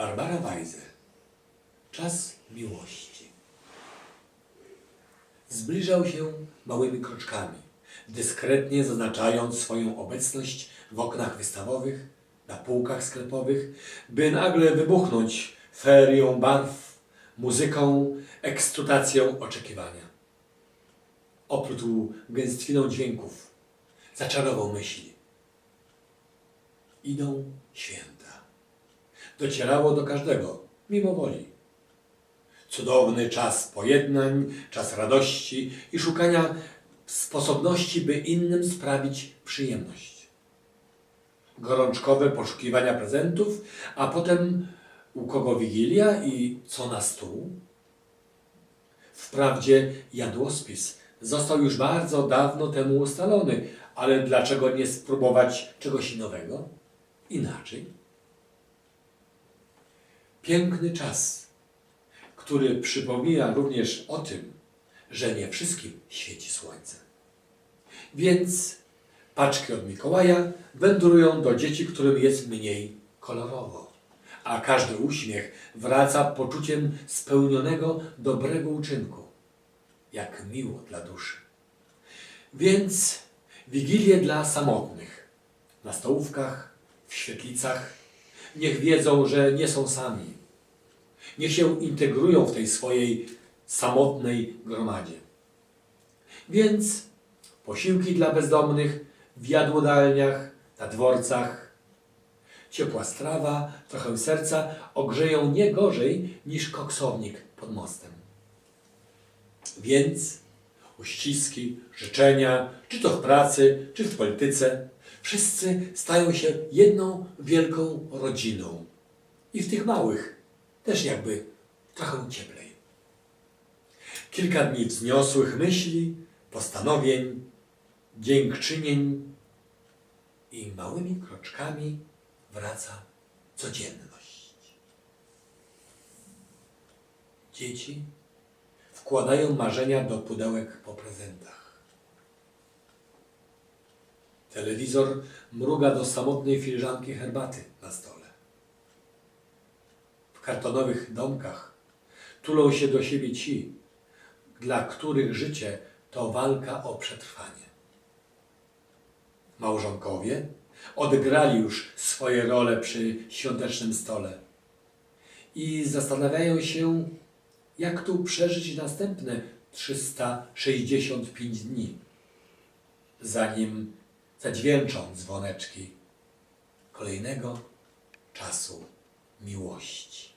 Barbara Weise. Czas miłości. Zbliżał się małymi kroczkami, dyskretnie zaznaczając swoją obecność w oknach wystawowych, na półkach sklepowych, by nagle wybuchnąć ferią barw, muzyką, ekscytacją oczekiwania. Oplótł gęstwiną dźwięków, zaczarował myśli. Idą święta. Docierało do każdego, mimo woli. Cudowny czas pojednań, czas radości i szukania sposobności, by innym sprawić przyjemność. Gorączkowe poszukiwania prezentów, a potem u kogo wigilia i co na stół? Wprawdzie jadłospis został już bardzo dawno temu ustalony, ale dlaczego nie spróbować czegoś nowego? Inaczej? Piękny czas, który przypomina również o tym, że nie wszystkim świeci słońce. Więc paczki od Mikołaja wędrują do dzieci, którym jest mniej kolorowo, a każdy uśmiech wraca poczuciem spełnionego dobrego uczynku, jak miło dla duszy. Więc wigilie dla samotnych, na stołówkach, w świetlicach, niech wiedzą, że nie są sami. Niech się integrują w tej swojej samotnej gromadzie. Więc posiłki dla bezdomnych w jadłodalniach, na dworcach. Ciepła strawa, trochę serca ogrzeją nie gorzej niż koksownik pod mostem. Więc uściski, życzenia, czy to w pracy, czy w polityce, wszyscy stają się jedną wielką rodziną. I w tych małych też jakby trochę cieplej. Kilka dni wzniosłych myśli, postanowień, dziękczynień i małymi kroczkami wraca codzienność. Dzieci wkładają marzenia do pudełek po prezentach. Telewizor mruga do samotnej filiżanki herbaty na stole. W kartonowych domkach tulą się do siebie ci, dla których życie to walka o przetrwanie. Małżonkowie odegrali już swoje role przy świątecznym stole i zastanawiają się, jak tu przeżyć następne 365 dni, zanim zadźwięczą dzwoneczki kolejnego czasu miłości.